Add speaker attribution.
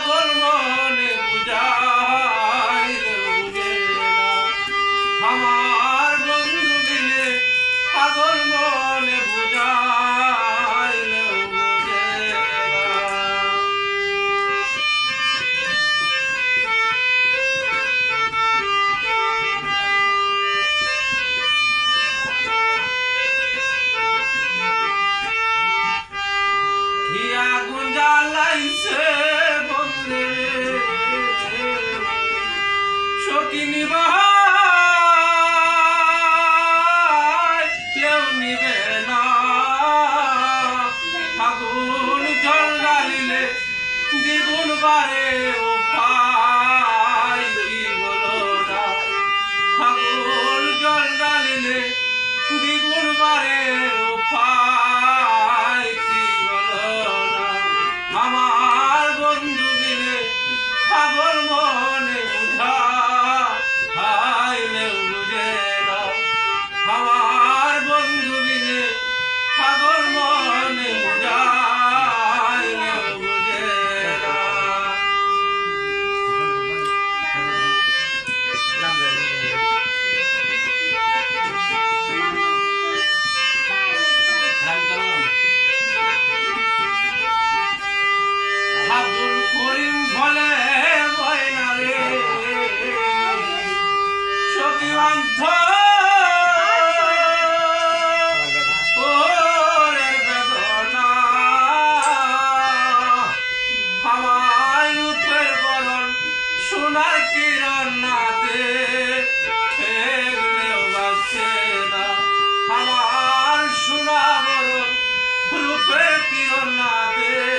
Speaker 1: সাগর মনে বুঝাই বুঝে আমার বন্ধু বিনে সাগর মনে বুঝাইলেও বুঝে। কি আগুন জ্বালাইছে দ্বিগুণ বারে উপায় কি বলো জল ডালিলে দ্বিগুণ বারে ও কি বলে ময়না রে সখী অন্ধ সোনার কিরণ না দে আমার সোনা বরণ রূপের কিরণ না দে।